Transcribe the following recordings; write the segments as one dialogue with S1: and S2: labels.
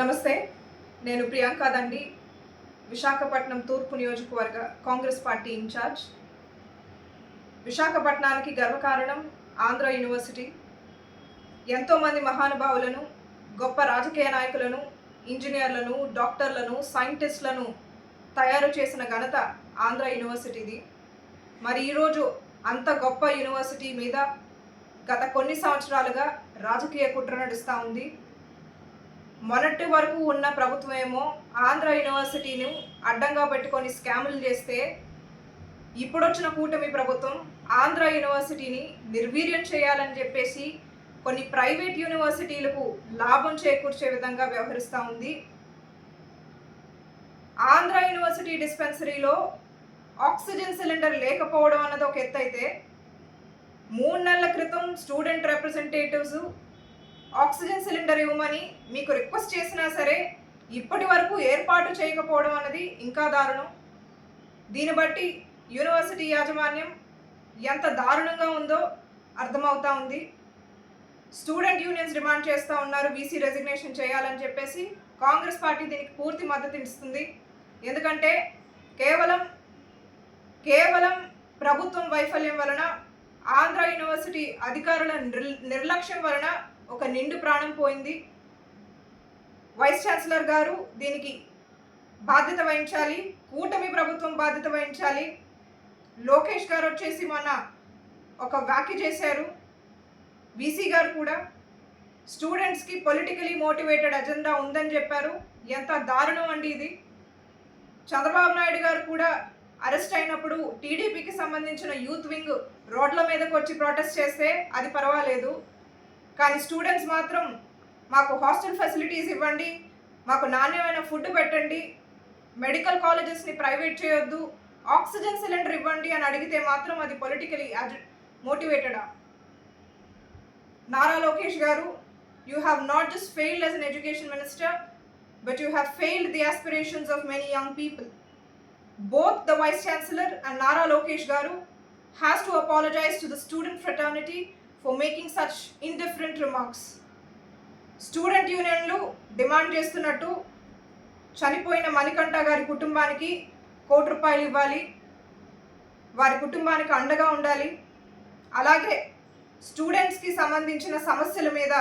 S1: నమస్తే నేను ప్రియాంక దండి విశాఖపట్నం తూర్పు నియోజకవర్గ కాంగ్రెస్ పార్టీ ఇన్ఛార్జ్. విశాఖపట్నానికి గర్వకారణం ఆంధ్ర యూనివర్సిటీ. ఎంతోమంది మహానుభావులను గొప్ప రాజకీయ నాయకులను ఇంజనీర్లను డాక్టర్లను సైంటిస్టులను తయారు చేసిన ఘనత ఆంధ్ర యూనివర్సిటీది. మరి ఈరోజు అంత గొప్ప యూనివర్సిటీ మీద గత కొన్ని సంవత్సరాలుగా రాజకీయ కుట్ర నడుస్తూ ఉంది. మొన్నటి వరకు ఉన్న ప్రభుత్వం ఏమో ఆంధ్ర యూనివర్సిటీని అడ్డంగా పెట్టుకొని స్కాములు చేస్తే ఇప్పుడొచ్చిన కూటమి ప్రభుత్వం ఆంధ్ర యూనివర్సిటీని నిర్వీర్యం చేయాలని చెప్పేసి కొన్ని ప్రైవేట్ యూనివర్సిటీలకు లాభం చేకూర్చే విధంగా వ్యవహరిస్తూ ఉంది. ఆంధ్ర యూనివర్సిటీ డిస్పెన్సరీలో ఆక్సిజన్ సిలిండర్ లేకపోవడం అన్నది ఒక ఎత్తు అయితే మూడు నెలల క్రితం స్టూడెంట్ రిప్రజెంటేటివ్స్ ఆక్సిజన్ సిలిండర్ ఇవ్వమని మీకు రిక్వెస్ట్ చేసినా సరే ఇప్పటి వరకు ఏర్పాటు చేయకపోవడం అన్నది ఇంకా దారుణం. దీన్ని బట్టి యూనివర్సిటీ యాజమాన్యం ఎంత దారుణంగా ఉందో అర్థమవుతా ఉంది. స్టూడెంట్ యూనియన్స్ డిమాండ్ చేస్తూ ఉన్నారు బీసీ రెసిగ్నేషన్ చేయాలని చెప్పేసి కాంగ్రెస్ పార్టీ దీనికి పూర్తి మద్దతు ఇస్తుంది. ఎందుకంటే కేవలం కేవలం ప్రభుత్వం వైఫల్యం వలన ఆంధ్ర యూనివర్సిటీ అధికారుల నిర్- నిర్లక్ష్యం వలన ఒక నిండు ప్రాణం పోయింది. వైస్ ఛాన్సలర్ గారు దీనికి బాధ్యత వహించాలి. కూటమి ప్రభుత్వం బాధ్యత వహించాలి. లోకేష్ గారు వచ్చేసి మొన్న ఒక వ్యాఖ్య చేశారు. వీసీ గారు కూడా స్టూడెంట్స్కి పొలిటికలీ మోటివేటెడ్ అజెండా ఉందని చెప్పారు. ఎంత దారుణం అండి ఇది. చంద్రబాబు నాయుడు గారు కూడా అరెస్ట్ అయినప్పుడు టీడీపీకి సంబంధించిన యూత్ వింగ్ రోడ్ల మీదకు వచ్చి ప్రొటెస్ట్ చేస్తే అది పర్వాలేదు. కానీ స్టూడెంట్స్ మాత్రం మాకు హాస్టల్ ఫెసిలిటీస్ ఇవ్వండి మాకు నాణ్యమైన ఫుడ్ పెట్టండి మెడికల్ కాలేజెస్ని ప్రైవేట్ చేయొద్దు ఆక్సిజన్ సిలిండర్ ఇవ్వండి అని అడిగితే మాత్రం అది politically మోటివేటెడా? Nara Lokesh garu you have not just failed as an education minister but you have failed the aspirations of many young people both the vice chancellor and Nara Lokesh garu has to apologise to the student fraternity for making such indifferent remarks student యూనియన్లు demand చేస్తున్నట్టు చనిపోయిన మణికంఠ గారి కుటుంబానికి కోటి రూపాయలు ఇవ్వాలి. వారి కుటుంబానికి అండగా ఉండాలి. అలాగే స్టూడెంట్స్కి సంబంధించిన సమస్యల మీద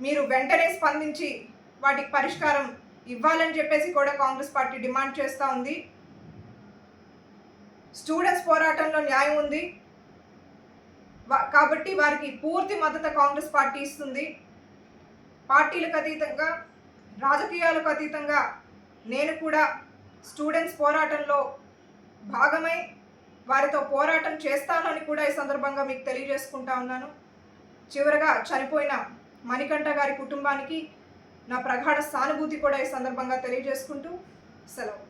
S1: మీరు వెంటనే స్పందించి వాటికి పరిష్కారం ఇవ్వాలని చెప్పేసి కూడా కాంగ్రెస్ పార్టీ డిమాండ్ చేస్తూ ఉంది. స్టూడెంట్స్ పోరాటంలో న్యాయం ఉంది. కాబట్టి వారికి పూర్తి మద్దతు కాంగ్రెస్ పార్టీ ఇస్తుంది. పార్టీలకు అతీతంగా రాజకీయాలకు అతీతంగా నేను కూడా స్టూడెంట్స్ పోరాటంలో భాగమై వారితో పోరాటం చేస్తానని కూడా ఈ సందర్భంగా మీకు తెలియజేసుకుంటా ఉన్నాను. చివరగా చనిపోయిన మణికంఠ గారి కుటుంబానికి నా ప్రగాఢ సానుభూతి కూడా ఈ సందర్భంగా తెలియజేసుకుంటూ సెలవు.